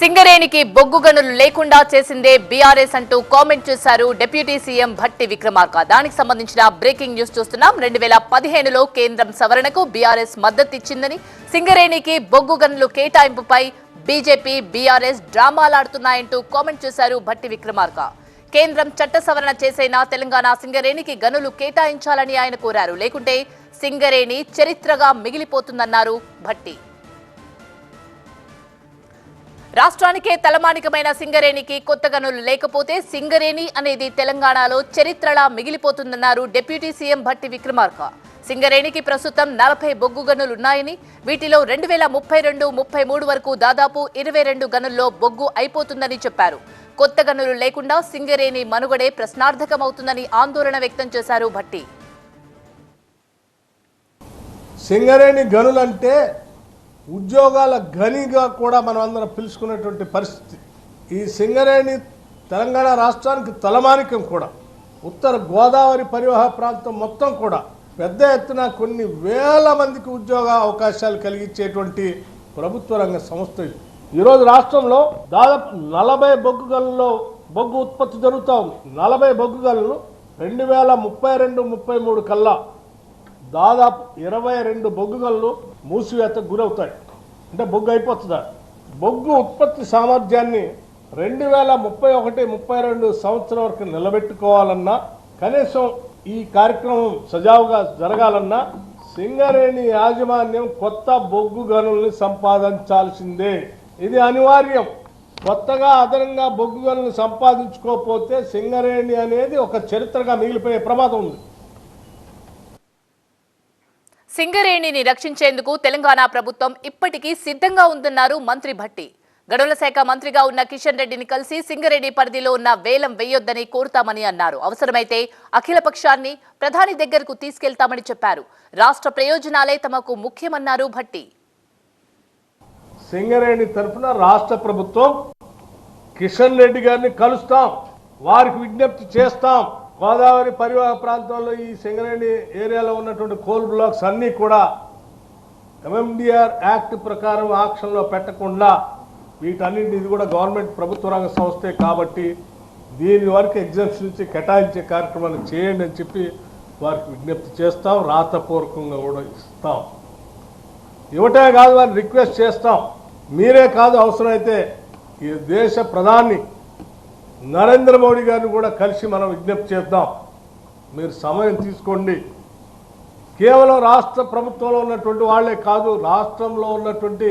సింగరేణికి బొగ్గు గనులు లేకుండా చేసిందే బీఆర్ఎస్ అంటూ కామెంట్ చేశారు డిప్యూటీ సీఎం భట్టి విక్రమార్క. దానికి సంబంధించిన బ్రేకింగ్ న్యూస్ చూస్తున్నాం. రెండు వేల పదిహేనులో కేంద్రం సవరణకు బీఆర్ఎస్ మద్దతిచ్చిందని సింగరేణికి బొగ్గు గనులు కేటాయింపుపై బీజేపీ బీఆర్ఎస్ డ్రామాలాడుతున్నాయంటూ కామెంట్ చేశారు భట్టి విక్రమార్క. కేంద్రం చట్ట సవరణ చేసైనా తెలంగాణ సింగరేణికి గనులు కేటాయించాలని ఆయన కోరారు. లేకుంటే సింగరేణి చరిత్రగా మిగిలిపోతుందన్నారు భట్టి. రాష్ట్రానికే తలమానికమైన సింగరేణికి కొత్త గనులు లేకపోతే సింగరేణి అనేది తెలంగాణలో చరిత్రలా మిగిలిపోతుందన్నారు డిప్యూటీ సీఎం భట్టి విక్రమార్క. సింగరేణికి ప్రస్తుతం నలభై బొగ్గు గనులు ఉన్నాయని వీటిలో రెండు వేల ముప్పై రెండు ముప్పై మూడు వరకు దాదాపు ఇరవై రెండు గనుల్లో బొగ్గు అయిపోతుందని చెప్పారు. కొత్త గనులు లేకుండా సింగరేణి మనుగడే ప్రశ్నార్థకమవుతుందని ఆందోళన వ్యక్తం చేశారు భట్టి. సింగరేణి గనులంటే ఉద్యోగాల గనిగా కూడా మనం అందరం పిలుచుకునేటువంటి పరిస్థితి. ఈ సింగరేణి తెలంగాణ రాష్ట్రానికి తలమానికం కూడా. ఉత్తర గోదావరి పరివాహ ప్రాంతం మొత్తం కూడా పెద్ద ఎత్తున కొన్ని వేల మందికి ఉద్యోగ అవకాశాలు కలిగించేటువంటి ప్రభుత్వ రంగ సంస్థ ఇది. ఈరోజు రాష్ట్రంలో దాదాపు నలభై బొగ్గు గనుల్లో బొగ్గు ఉత్పత్తి జరుగుతూ ఉంది. నలభై బొగ్గు గనులు రెండు వేల ముప్పై రెండు ముప్పై మూడు కల్లా దాదాపు ఇరవై రెండు బొగ్గు గనులు మూసివేతకు గురవుతాయి. అంటే బొగ్గు అయిపోతుందా? బొగ్గు ఉత్పత్తి సామర్థ్యాన్ని రెండు వేల ముప్పై ఒకటి ముప్పై రెండు సంవత్సరం వరకు నిలబెట్టుకోవాలన్నా కనీసం ఈ కార్యక్రమం సజావుగా జరగాలన్నా సింగరేణి యాజమాన్యం కొత్త బొగ్గు గనుల్ని సంపాదించాల్సిందే. ఇది అనివార్యం. కొత్తగా అదనంగా బొగ్గు గనులు సంపాదించుకోకపోతే సింగరేణి అనేది ఒక చరిత్రగా మిగిలిపోయే ప్రమాదం ఉంది. సింగరేణిని రక్షించేందుకు తెలంగాణ ప్రభుత్వం ఇప్పటికీ సిద్ధంగా ఉందన్నారు మంత్రి భట్టి. గనుల శాఖ మంత్రిగా ఉన్న కిషన్ రెడ్డిని కలిసి సింగరేణి పరిధిలో ఉన్న వేలం వేయొద్దని కోరుతామని అన్నారు. అవసరమైతే అఖిల పక్షాన్ని ప్రధాని దగ్గరకు తీసుకెళ్తామని చెప్పారు. రాష్ట్ర ప్రయోజనాలే తమకు ముఖ్యమన్నారు భట్టి. సింగరేణి తరఫున రాష్ట్ర ప్రభుత్వం కిషన్ రెడ్డి గారిని కలుస్తాం. వారికి విజ్ఞప్తి చేస్తాం. గోదావరి పరివాహ ప్రాంతంలో ఈ సింగరేణి ఏరియాలో ఉన్నటువంటి కోల్ బ్లాక్స్ అన్నీ కూడా ఎంఎండిఆర్ యాక్ట్ ప్రకారం ఆక్షన్లో పెట్టకుండా వీటన్నింటి ఇది కూడా గవర్నమెంట్ ప్రభుత్వ రంగ సంస్థే కాబట్టి దీని వరకు ఎగ్జామ్స్ నుంచి కేటాయించే కార్యక్రమాలు చేయండి అని చెప్పి వారికి విజ్ఞప్తి చేస్తాం. రాతపూర్వకంగా కూడా ఇస్తాం. ఇవ్వటమే కాదు వారిని రిక్వెస్ట్ చేస్తాం. మీరే కాదు అవసరమైతే ఈ దేశ ప్రధాని నరేంద్ర మోడీ గారిని కూడా కలిసి మనం విజ్ఞప్తి చేద్దాం. మీరు సమయం తీసుకోండి. కేవలం రాష్ట్ర ప్రభుత్వంలో ఉన్నటువంటి వాళ్ళే కాదు రాష్ట్రంలో ఉన్నటువంటి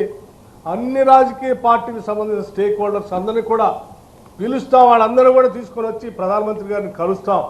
అన్ని రాజకీయ పార్టీకి సంబంధించిన స్టేక్ హోల్డర్స్ అందరినీ కూడా పిలుస్తాం. వాళ్ళందరూ కూడా తీసుకొని వచ్చి ప్రధానమంత్రి గారిని కలుస్తాం.